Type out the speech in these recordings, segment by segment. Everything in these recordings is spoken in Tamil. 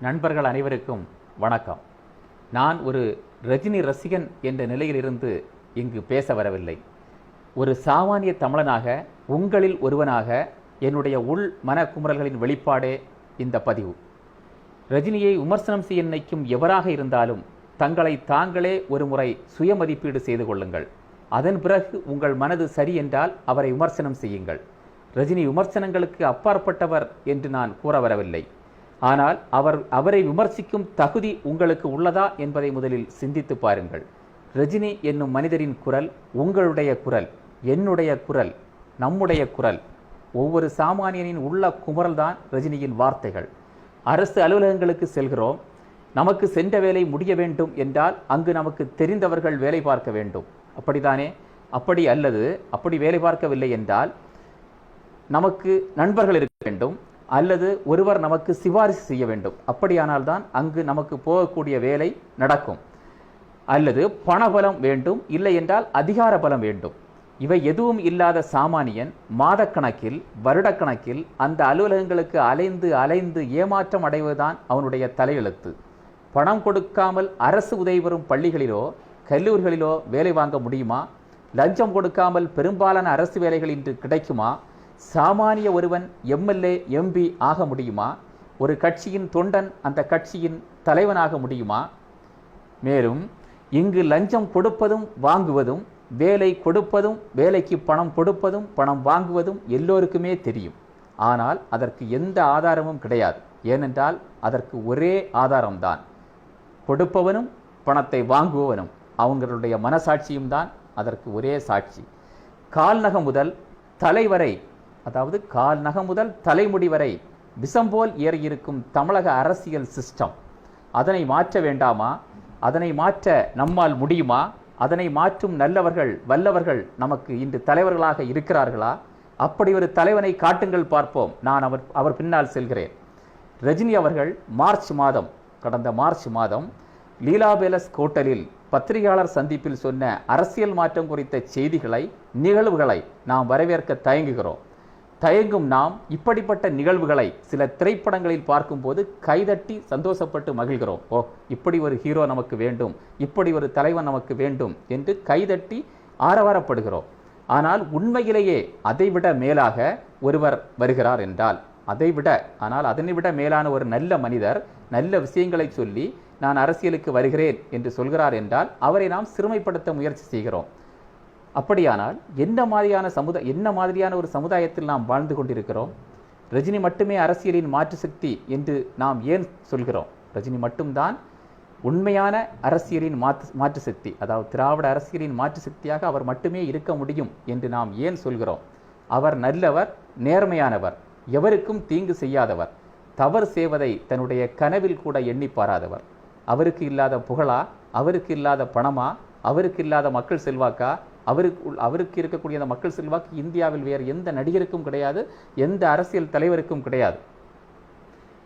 நண்பர்கள் அனைவருக்கும் வணக்கம். நான் ஒரு ரஜினி ரசிகன் என்ற நிலையிலிருந்து இங்கு பேச வரவில்லை. ஒரு சாமானிய தமிழனாக உங்களில் ஒருவனாக என்னுடைய உள் மனக்குமுறல்களின் வெளிப்பாடே இந்த பதிவு. ரஜினியை விமர்சனம் செய்ய நினைக்கும் எவராக இருந்தாலும் தங்களை தாங்களே ஒரு முறை சுயமதிப்பீடு செய்து கொள்ளுங்கள். அதன் பிறகு உங்கள் மனது சரி என்றால் அவரை விமர்சனம் செய்யுங்கள். ரஜினி விமர்சனங்களுக்கு அப்பாற்பட்டவர் என்று நான் கூற வரவில்லை. ஆனால் அவர் அவரை விமர்சிக்கும் தகுதி உங்களுக்கு உள்ளதா என்பதை முதலில் சிந்தித்து பாருங்கள். ரஜினி என்னும் மனிதரின் குரல் உங்களுடைய குரல் என்னுடைய குரல் நம்முடைய குரல். ஒவ்வொரு சாமானியனின் உள்ள குமரல்தான் ரஜினியின் வார்த்தைகள். அரசு அலுவலகங்களுக்கு செல்கிறோம். நமக்கு சென்ற வேலை முடிய வேண்டும் என்றால் அங்கு நமக்கு தெரிந்தவர்கள் வேலை பார்க்க வேண்டும். அப்படிதானே அப்படி அல்லது அப்படி வேலை பார்க்கவில்லை என்றால் நமக்கு நண்பர்கள் இருக்க வேண்டும். அல்லது ஒருவர் நமக்கு சிபாரிசு செய்ய வேண்டும். அப்படியானால் தான் அங்கு நமக்கு போகக்கூடிய வேலை நடக்கும். அல்லது பணபலம் வேண்டும் இல்லை என்றால் அதிகார பலம் வேண்டும். இவை எதுவும் இல்லாத சாமானியன் மாதக்கணக்கில் வருடக்கணக்கில் அந்த அலுவலகங்களுக்கு அலைந்து அலைந்து ஏமாற்றம் அடைவதுதான் அவனுடைய தலையெழுத்து. பணம் கொடுக்காமல் அரசு உதவி பெறும் பள்ளிகளிலோ கல்லூரிகளிலோ வேலை வாங்க முடியுமா? லஞ்சம் கொடுக்காமல் பெரும்பாலான அரசு வேலைகள் இன்று கிடைக்குமா? சாமானிய ஒருவன் எம்எல்ஏ எம்பி ஆக முடியுமா? ஒரு கட்சியின் தொண்டன் அந்த கட்சியின் தலைவனாக முடியுமா? மேலும் இங்கு லஞ்சம் கொடுப்பதும் வாங்குவதும் வேலை கொடுப்பதும் வேலைக்கு பணம் கொடுப்பதும் பணம் வாங்குவதும் எல்லோருக்குமே தெரியும். ஆனால் அதற்கு எந்த ஆதாரமும் கிடையாது. ஏனென்றால் அதற்கு ஒரே ஆதாரம்தான். கொடுப்பவனும் பணத்தை வாங்குபவனும். அவங்களுடைய மனசாட்சியும் தான் அதற்கு ஒரே சாட்சி. கால்நகம் முதல் தலைவரை அதாவது கால்நகம் முதல் தலைமுடி வரை விஷம் போல் ஏறியிருக்கும் தமிழக அரசியல் சிஸ்டம் அதனை மாற்ற வேண்டாமா? அதனை மாற்ற நம்மால் முடியுமா? அதனை மாற்றும் நல்லவர்கள் வல்லவர்கள் நமக்கு இன்று தலைவர்களாக இருக்கிறார்களா? அப்படி ஒரு தலைவனை காட்டுங்கள் பார்ப்போம். நான் அவர் அவர் பின்னால் செல்கிறேன். ரஜினி அவர்கள் மார்ச் மாதம் கடந்த மார்ச் மாதம் லீலாபேலஸ் கோட்டலில் பத்திரிகையாளர் சந்திப்பில் சொன்ன அரசியல் மாற்றம் குறித்த செய்திகளை நிகழ்வுகளை நாம் வரவேற்க தயங்குகிறோம். தயங்கும் நாம் இப்படிப்பட்ட நிகழ்வுகளை சில திரைப்படங்களில் பார்க்கும்போது கைதட்டி சந்தோஷப்பட்டு மகிழ்கிறோம். ஓ இப்படி ஒரு ஹீரோ நமக்கு வேண்டும் இப்படி ஒரு தலைவன் நமக்கு வேண்டும் என்று கைதட்டி ஆரவாரப்படுகிறோம். ஆனால் உண்மையிலேயே அதைவிட மேலாக ஒருவர் வருகிறார் என்றால் அதைவிட ஆனால் அதனை விட மேலான ஒரு நல்ல மனிதர் நல்ல விஷயங்களை சொல்லி நான் அரசியலுக்கு வருகிறேன் என்று சொல்கிறார் என்றால் அவரை நாம் சிறுமைப்படுத்த முயற்சி செய்கிறோம். அப்படியானால் என்ன மாதிரியான சமுதாய என்ன மாதிரியான ஒரு சமுதாயத்தில் நாம் வாழ்ந்து கொண்டிருக்கிறோம்? ரஜினி மட்டுமே அரசியலின் மாற்று சக்தி என்று நாம் ஏன் சொல்கிறோம்? ரஜினி மட்டும்தான் உண்மையான அரசியலின் மாற்று மாற்று சக்தி அதாவது திராவிட அரசியலின் மாற்று சக்தியாக அவர் மட்டுமே இருக்க முடியும் என்று நாம் ஏன் சொல்கிறோம்? அவர் நல்லவர் நேர்மையானவர் எவருக்கும் தீங்கு செய்யாதவர் தவறு செய்வதை தன்னுடைய கனவில் கூட எண்ணி பாராதவர். அவருக்கு இல்லாத புகழா? அவருக்கு இல்லாத பணமா? அவருக்கு இல்லாத மக்கள் செல்வாக்கா? அவருக்கு உள்- அவருக்கு இருக்கக்கூடிய அந்த மக்கள் செல்வாக்கு இந்தியாவில் வேறு எந்த நடிகருக்கும் கிடையாது எந்த அரசியல் தலைவருக்கும் கிடையாது.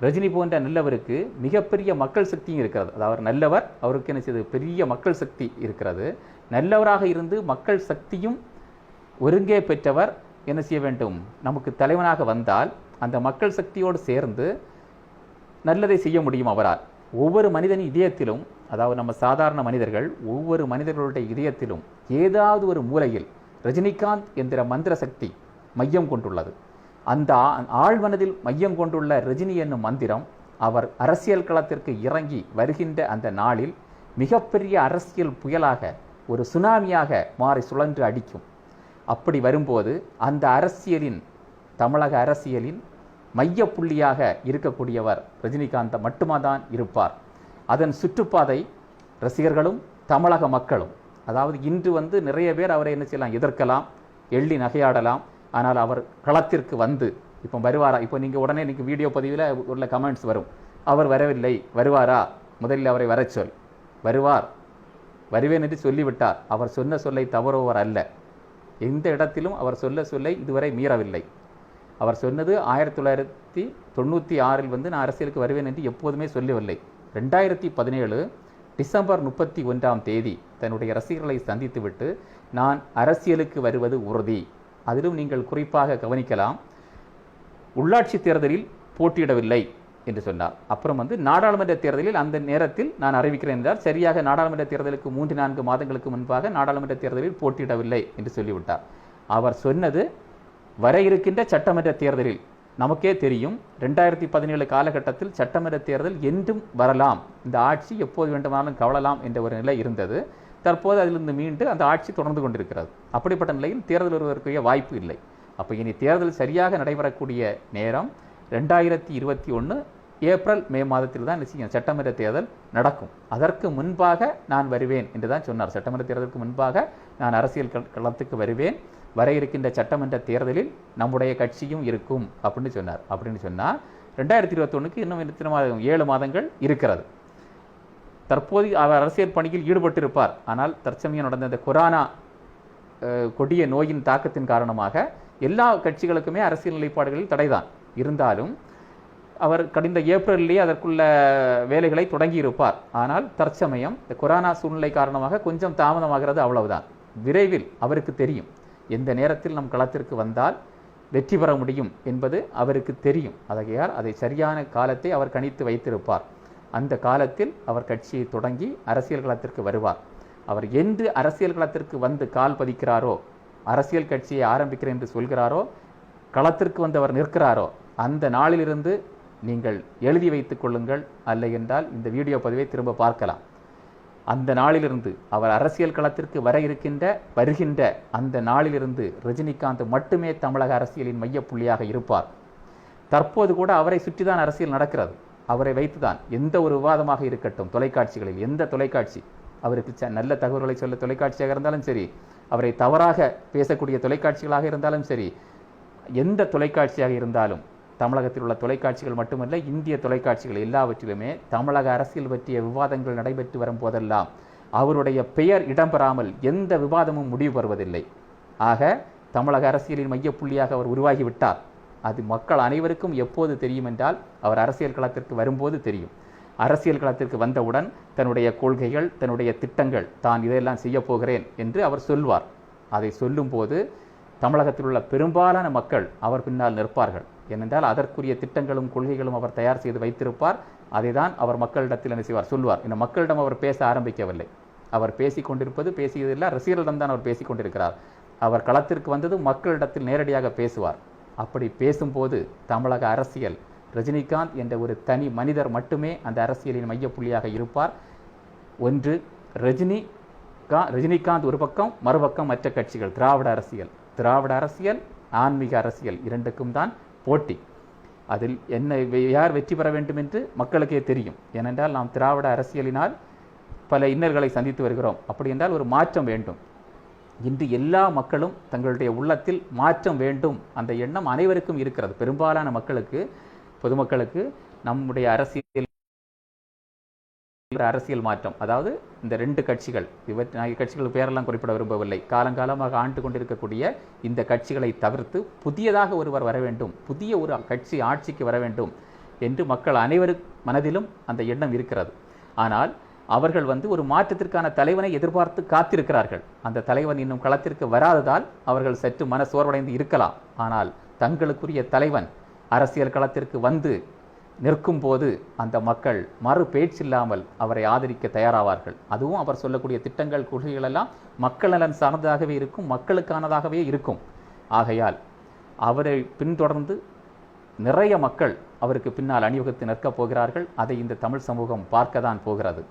ரஜினி போன்ற நல்லவருக்கு மிகப்பெரிய மக்கள் சக்தியும் இருக்கிறது. அதாவது அவர் நல்லவர் அவருக்கு என்ன செய்யுது பெரிய மக்கள் சக்தி இருக்கிறது. நல்லவராக இருந்து மக்கள் சக்தியும் ஒருங்கே பெற்றவர் என்ன செய்ய வேண்டும்? நமக்கு தலைவனாக வந்தால் அந்த மக்கள் சக்தியோடு சேர்ந்து நல்லதை செய்ய முடியும் அவரால். ஒவ்வொரு மனிதனின் இதயத்திலும் அதாவது நம்ம சாதாரண மனிதர்கள் ஒவ்வொரு மனிதர்களுடைய இதயத்திலும் ஏதாவது ஒரு மூலையில் ரஜினிகாந்த் என்கிற மந்திர சக்தி மையம் கொண்டுள்ளது. அந்த ஆ- ஆழ்மனதில் மையம் கொண்டுள்ள ரஜினி என்னும் மந்திரம் அவர் அரசியல் களத்திற்கு இறங்கி வருகின்ற அந்த நாளில் மிகப்பெரிய அரசியல் புயலாக ஒரு சுனாமியாக மாறி சுழன்று அடிக்கும். அப்படி வரும்போது அந்த அரசியலின் தமிழக அரசியலின் மையப்புள்ளியாக இருக்கக்கூடியவர் ரஜினிகாந்த் மட்டுமாதான் இருப்பார். அதன் சுற்றுப்பாதை ரசிகர்களும் தமிழக மக்களும். அதாவது இன்று வந்து நிறைய பேர் அவரை என்ன செய்யலாம் எதிர்க்கலாம் எள்ளி நகையாடலாம். ஆனால் அவர் களத்திற்கு வந்து இப்போ வருவாரா? இப்போ நீங்கள் உடனே இன்றைக்கி வீடியோ பதிவில் உள்ள கமெண்ட்ஸ் வரும். அவர் வரவில்லை வருவாரா? முதலில் அவரை வர சொல். வருவார். வருவேன் என்று சொல்லிவிட்டார். அவர் சொன்ன சொல்லை தவறுவர் அல்ல. எந்த இடத்திலும் அவர் சொல்ல சொல்லை இதுவரை மீறவில்லை. அவர் சொன்னது ஆயிரத்தி தொள்ளாயிரத்தி தொண்ணூற்றி ஆறில் வந்து நான் அரசியலுக்கு வருவேன் என்று எப்போதுமே சொல்லவில்லை. ரெண்டாயிரத்தி பதினேழு டிசம்பர் முப்பத்தி ஒன்றாம் தேதி தன்னுடைய ரசிகர்களை சந்தித்துவிட்டு நான் அரசியலுக்கு வருவது உறுதி. அதிலும் நீங்கள் குறிப்பாக கவனிக்கலாம் உள்ளாட்சி தேர்தலில் போட்டியிடவில்லை என்று சொன்னார். அப்புறம் வந்து நாடாளுமன்ற தேர்தலில் அந்த நேரத்தில் நான் அறிவிக்கிறேன் என்றார். சரியாக நாடாளுமன்ற தேர்தலுக்கு மூன்று நான்கு மாதங்களுக்கு முன்பாக நாடாளுமன்ற தேர்தலில் போட்டியிடவில்லை என்று சொல்லிவிட்டார். அவர் சொன்னது வர இருக்கின்ற சட்டமன்ற தேர்தலில் நமக்கே தெரியும் ரெண்டாயிரத்தி பதினேழு காலகட்டத்தில் சட்டமன்ற தேர்தல் என்றும் வரலாம். இந்த ஆட்சி எப்போது வேண்டுமானாலும் கவலலாம் என்ற ஒரு நிலை இருந்தது. தற்போது அதிலிருந்து மீண்டு அந்த ஆட்சி தொடர்ந்து கொண்டிருக்கிறது. அப்படிப்பட்ட நிலையில் தேர்தல் வருவதற்குரிய வாய்ப்பு இல்லை. அப்போ இனி தேர்தல் சரியாக நடைபெறக்கூடிய நேரம் ரெண்டாயிரத்தி இருபத்தி ஒன்று ஏப்ரல் மே மாதத்தில் தான் நிச்சயம் சட்டமன்ற தேர்தல் நடக்கும். அதற்கு முன்பாக நான் வருவேன் என்று தான் சொன்னார். சட்டமன்ற தேர்தலுக்கு முன்பாக நான் அரசியல் களத்துக்கு வருவேன். வர இருக்கின்ற சட்டமன்ற தேர்தலில் நம்முடைய கட்சியும் இருக்கும் அப்படின்னு சொன்னார். அப்படின்னு சொன்னால் ரெண்டாயிரத்தி இருபத்தொன்னுக்கு இன்னும் எத்தனை மாதம் ஏழு மாதங்கள் இருக்கிறது. தற்போது அவர் அரசியல் பணியில் ஈடுபட்டிருப்பார். ஆனால் தற்சமயம் நடந்த இந்த கொரோனா கொடிய நோயின் தாக்கத்தின் காரணமாக எல்லா கட்சிகளுக்குமே அரசியல் நிலைப்பாடுகளில் தடைதான். இருந்தாலும் அவர் கடந்த ஏப்ரலிலே அதற்குள்ள வேலைகளை தொடங்கி இருப்பார் ஆனால் தற்சமயம் இந்த கொரோனா சூழ்நிலை காரணமாக கொஞ்சம் தாமதமாகிறது அவ்வளவுதான். விரைவில் அவருக்கு தெரியும். எந்த நேரத்தில் நம் களத்திற்கு வந்தால் வெற்றி பெற முடியும் என்பது அவருக்கு தெரியும். அதகையார் அதை சரியான காலத்தை அவர் கணித்து வைத்திருப்பார். அந்த காலத்தில் அவர் கட்சியை தொடங்கி அரசியல் களத்திற்கு வருவார். அவர் என்று அரசியல் களத்திற்கு வந்து கால் பதிக்கிறாரோ அரசியல் கட்சியை ஆரம்பிக்கிறேன் என்று சொல்கிறாரோ களத்திற்கு வந்து அவர் நிற்கிறாரோ அந்த நாளிலிருந்து நீங்கள் எழுதி வைத்துக் கொள்ளுங்கள். அல்ல என்றால் இந்த வீடியோ பதிவை திரும்ப பார்க்கலாம். அந்த நாளிலிருந்து அவர் அரசியல் களத்திற்கு வர இருக்கின்ற வருகின்ற அந்த நாளிலிருந்து ரஜினிகாந்த் மட்டுமே தமிழக அரசியலின் மையப்புள்ளியாக இருப்பார். தற்போது கூட அவரை சுற்றிதான் அரசியல் நடக்கிறது. அவரை வைத்துதான் எந்த ஒரு விவாதமாக இருக்கட்டும் தொலைக்காட்சிகளில் எந்த தொலைக்காட்சி அவருக்கு ச- நல்ல தகவல்களை சொல்ல தொலைக்காட்சியாக இருந்தாலும் சரி அவரை தவறாக பேசக்கூடிய தொலைக்காட்சிகளாக இருந்தாலும் சரி எந்த தொலைக்காட்சியாக இருந்தாலும் தமிழகத்தில் உள்ள தொலைக்காட்சிகள் மட்டுமல்ல இந்திய தொலைக்காட்சிகள் எல்லாவற்றிலுமே தமிழக அரசியல் பற்றிய விவாதங்கள் நடைபெற்று வரும் போதெல்லாம் அவருடைய பெயர் இடம்பெறாமல் எந்த விவாதமும் முடிவு பெறுவதில்லை. ஆக தமிழக அரசியலின் மையப்புள்ளியாக அவர் உருவாகிவிட்டார். அது மக்கள் அனைவருக்கும் எப்போது தெரியும் என்றால் அவர் அரசியல் களத்திற்கு வரும்போது தெரியும். அரசியல் களத்திற்கு வந்தவுடன் தன்னுடைய கொள்கைகள் தன்னுடைய திட்டங்கள் தான் இதையெல்லாம் செய்யப் போகிறேன் என்று அவர் சொல்வார். அதை சொல்லும்போது தமிழகத்தில் உள்ள பெரும்பாலான மக்கள் அவர் பின்னால் நிற்பார்கள். ஏனென்றால் அதற்குரிய திட்டங்களும் கொள்கைகளும் அவர் தயார் செய்து வைத்திருப்பார். அதைதான் அவர் மக்களிடத்தில் என்ன செய்வார்? சொல்வார் இந்த மக்களிடம் அவர் பேச ஆரம்பிக்கவில்லை. அவர் பேசிக்கொண்டிருப்பது பேசியதில்லை. ரசிகர்களிடம் தான் அவர் பேசிக்கொண்டிருக்கிறார் அவர் களத்திற்கு வந்தது மக்களிடத்தில் நேரடியாக பேசுவார். அப்படி பேசும்போது தமிழக அரசியல் ரஜினிகாந்த் என்ற ஒரு தனி மனிதர் மட்டுமே அந்த அரசியலின் மையப்புள்ளியாக இருப்பார். ஒன்று ரஜினி கா ரஜினிகாந்த் ஒரு பக்கம் மறுபக்கம் மற்ற கட்சிகள் திராவிட அரசியல். திராவிட அரசியல் ஆன்மீக அரசியல் இரண்டுக்கும் தான் போட்டி. அதில் என்ன வெ- யார் வெற்றி பெற வேண்டும் என்று மக்களுக்கே தெரியும். ஏனென்றால் நாம் திராவிட அரசியலினால் பல இன்னல்களை சந்தித்து வருகிறோம். அப்படி என்றால் ஒரு மாற்றம் வேண்டும். இன்று எல்லா மக்களும் தங்களுடைய உள்ளத்தில் மாற்றம் வேண்டும். அந்த எண்ணம் அனைவருக்கும் இருக்கிறது. பெரும்பாலான மக்களுக்கு பொதுமக்களுக்கு நம்முடைய அரசியல் அரசியல் மாற்றம். அதாவது இந்த ரெண்டு கட்சிகள் இவற்றை கட்சிகள் பேரெல்லாம் குறிப்பிட விரும்பவில்லை. காலங்காலமாக ஆண்டு கொண்டிருக்கக்கூடிய இந்த கட்சிகளை தவிர்த்து புதியதாக ஒருவர் வர வேண்டும் புதிய ஒரு கட்சி ஆட்சிக்கு வர வேண்டும் என்று மக்கள் அனைவரு மனதிலும் அந்த எண்ணம் இருக்கிறது. ஆனால் அவர்கள் வந்து ஒரு மாற்றத்திற்கான தலைவனை எதிர்பார்த்து காத்திருக்கிறார்கள். அந்த தலைவன் இன்னும் களத்திற்கு வராததால் அவர்கள் சற்று மன சோர்வடைந்து இருக்கலாம். ஆனால் தங்களுக்குரிய தலைவன் அரசியல் களத்திற்கு வந்து நிற்கும் போது அந்த மக்கள் மறு பேச்சில்லாமல் அவரை ஆதரிக்க தயாராவார்கள். அதுவும் அவர் சொல்லக்கூடிய திட்டங்கள் கொள்கைகள் எல்லாம் மக்கள் நலன் சார்ந்ததாகவே இருக்கும் மக்களுக்கானதாகவே இருக்கும். ஆகையால் அவரை பின்தொடர்ந்து நிறைய மக்கள் அவருக்கு பின்னால் அணிவகுத்து நிற்கப் போகிறார்கள். அதை இந்த தமிழ் சமூகம் பார்க்க தான் போகிறது.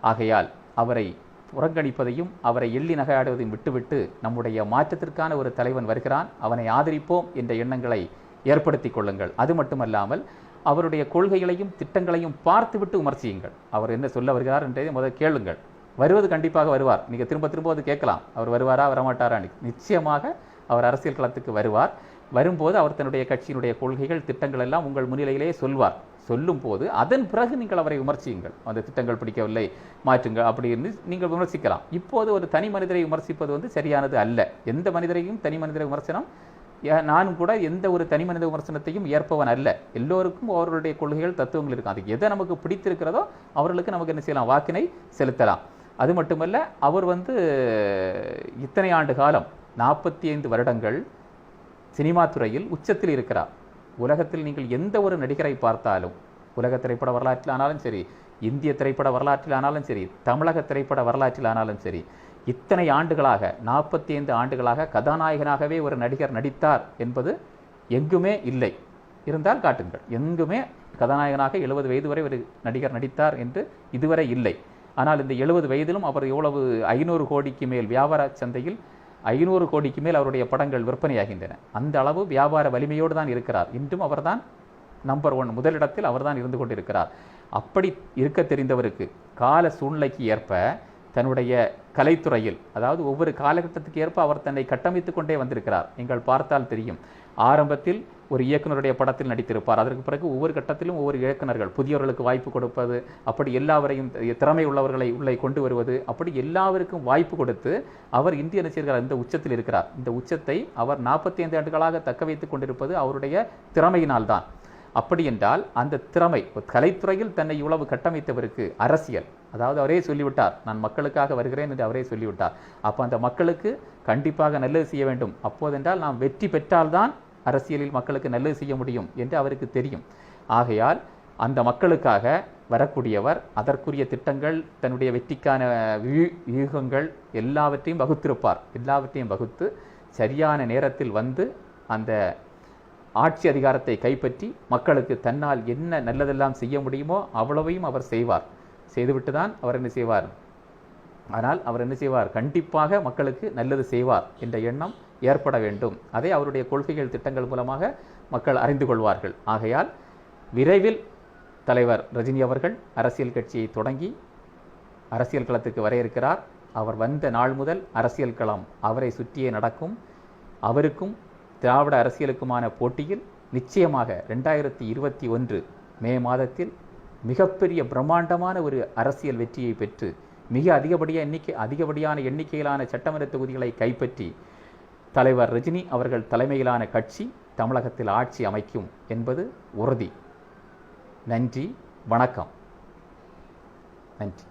ஆகையால் அவரை புறக்கணிப்பதையும் அவரை எள்ளி நகையாடுவதையும் விட்டுவிட்டு நம்முடைய மாற்றத்திற்கான ஒரு தலைவன் வருகிறான். அவனை ஆதரிப்போம் என்ற எண்ணங்களை ஏற்படுத்திக் கொள்ளுங்கள். அது மட்டுமல்லாமல் அவருடைய கொள்கைகளையும் திட்டங்களையும் பார்த்துவிட்டு விமர்சியுங்கள். அவர் என்ன சொல்ல வருகிறார் என்றதை முதல் கேளுங்கள். வருவது கண்டிப்பாக வருவார். நீங்கள் திரும்ப திரும்ப அது கேட்கலாம். அவர் வருவாரா வரமாட்டாரா நிச்சயமாக அவர் அரசியல் களத்துக்கு வருவார். வரும்போது அவர் தன்னுடைய கட்சியினுடைய கொள்கைகள் திட்டங்கள் எல்லாம் உங்கள் முன்னிலையிலேயே சொல்வார். சொல்லும் போது அதன் பிறகு நீங்கள் அவரை விமர்சியுங்கள். அந்த திட்டங்கள் பிடிக்கவில்லை மாற்றுங்கள் அப்படின்னு நீங்கள் விமர்சிக்கலாம். இப்போது ஒரு தனி மனிதரை விமர்சிப்பது வந்து சரியானது அல்ல. எந்த மனிதரையும் தனி மனிதரை விமர்சனம் நான் நானும் கூட எந்த ஒரு தனி மனித விமர்சனத்தையும் ஏற்பவன் அல்ல. எல்லோருக்கும் அவர்களுடைய கொள்கைகள் தத்துவங்கள் இருக்கும். அது எதை நமக்கு பிடித்திருக்கிறதோ அவர்களுக்கு நமக்கு என்ன செய்யலாம்? வாக்கினை செலுத்தலாம். அது மட்டுமல்ல அவர் வந்து இத்தனை ஆண்டு காலம் நாற்பத்தி ஐந்து வருடங்கள் சினிமா துறையில் உச்சத்தில் இருக்கிறார். உலகத்தில் நீங்கள் எந்த ஒரு நடிகரை பார்த்தாலும் உலக திரைப்பட வரலாற்றில் ஆனாலும் சரி இந்திய திரைப்பட வரலாற்றில் ஆனாலும் சரி தமிழக திரைப்பட வரலாற்றில் ஆனாலும் சரி இத்தனை ஆண்டுகளாக நாற்பத்தி ஐந்து ஆண்டுகளாக கதாநாயகனாகவே ஒரு நடிகர் நடித்தார் என்பது எங்குமே இல்லை. இருந்தால் காட்டுங்கள். எங்குமே கதாநாயகனாக எழுபது வயது வரை ஒரு நடிகர் நடித்தார் என்று இதுவரை இல்லை. ஆனால் இந்த எழுபது வயதிலும் அவர் எவ்வளவு ஐநூறு கோடிக்கு மேல் வியாபார சந்தையில் ஐநூறு கோடிக்கு மேல் அவருடைய படங்கள் விற்பனையாகின்றன. அந்த அளவு வியாபார வலிமையோடு தான் இருக்கிறார். இன்றும் அவர்தான் நம்பர் ஒன் முதலிடத்தில் அவர்தான் இருந்து கொண்டிருக்கிறார். அப்படி இருக்க தெரிந்தவருக்கு கால சூழ்நிலைக்கு ஏற்ப தன்னுடைய கலைத்துறையில் அதாவது ஒவ்வொரு காலகட்டத்துக்கு ஏற்ப அவர் தன்னை கட்டமைத்து கொண்டே வந்திருக்கிறார். நீங்கள் பார்த்தால் தெரியும். ஆரம்பத்தில் ஒரு இயக்குனருடைய படத்தில் நடித்திருப்பார். அதற்கு பிறகு ஒவ்வொரு கட்டத்திலும் ஒவ்வொரு இயக்குநர்கள் புதியவர்களுக்கு வாய்ப்பு கொடுப்பது அப்படி எல்லாவரையும் திறமை உள்ளவர்களை உள்ளே கொண்டு வருவது அப்படி எல்லாருக்கும் வாய்ப்பு கொடுத்து அவர் இந்திய நடிகர்கள் இந்த உச்சத்தில் இருக்கிறார். இந்த உச்சத்தை அவர் நாற்பத்தி ஐந்து ஆண்டுகளாக தக்க வைத்துக் கொண்டிருப்பது அவருடைய திறமையினால்தான் அப்படி என்றால் அந்த திறமை கலைத்துறையில் தன்னை இவ்வளவு கட்டமைத்தவருக்கு அரசியல் அதாவது அவரே சொல்லிவிட்டார் நான் மக்களுக்காக வருகிறேன் என்று அவரே சொல்லிவிட்டார். அப்போ அந்த மக்களுக்கு கண்டிப்பாக நல்லது செய்ய வேண்டும். அப்போதென்றால் நாம் வெற்றி பெற்றால்தான் அரசியலில் மக்களுக்கு நல்லது செய்ய முடியும் என்று அவருக்கு தெரியும். ஆகையால் அந்த மக்களுக்காக வரக்கூடியவர் அதற்குரிய திட்டங்கள் தன்னுடைய வெற்றிக்கான வியூ வியூகங்கள் எல்லாவற்றையும் வகுத்திருப்பார். எல்லாவற்றையும் வகுத்து சரியான நேரத்தில் வந்து அந்த ஆட்சி அதிகாரத்தை கைப்பற்றி மக்களுக்கு தன்னால் என்ன நல்லதெல்லாம் செய்ய முடியுமோ அவ்வளவையும் அவர் செய்வார். செய்துவிட்டு தான் அவர் என்ன செய்வார்? ஆனால் அவர் என்ன செய்வார்? கண்டிப்பாக மக்களுக்கு நல்லது செய்வார் என்ற எண்ணம் ஏற்பட வேண்டும். அதை அவருடைய கொள்கைகள் திட்டங்கள் மூலமாக மக்கள் அறிந்து கொள்வார்கள். ஆகையால் விரைவில் தலைவர் ரஜினி அவர்கள் அரசியல் கட்சியை தொடங்கி அரசியல் களத்துக்கு வர இருக்கிறார். அவர் வந்த நாள் முதல் அரசியல் களம் அவரை சுற்றியே நடக்கும். அவருக்கும் திராவிட அரசியலுக்குமான போட்டியில் நிச்சயமாக ரெண்டாயிரத்தி இருபத்தி ஒன்று மே மாதத்தில் மிகப்பெரிய பிரம்மாண்டமான ஒரு அரசியல் வெற்றியை பெற்று மிக அதிகப்படியாக எண்ணிக்கை அதிகப்படியான எண்ணிக்கையிலான சட்டமன்ற தொகுதிகளை கைப்பற்றி தலைவர் ரஜினி அவர்கள் தலைமையிலான கட்சி தமிழகத்தில் ஆட்சி அமைக்கும் என்பது உறுதி. நன்றி வணக்கம். நன்றி.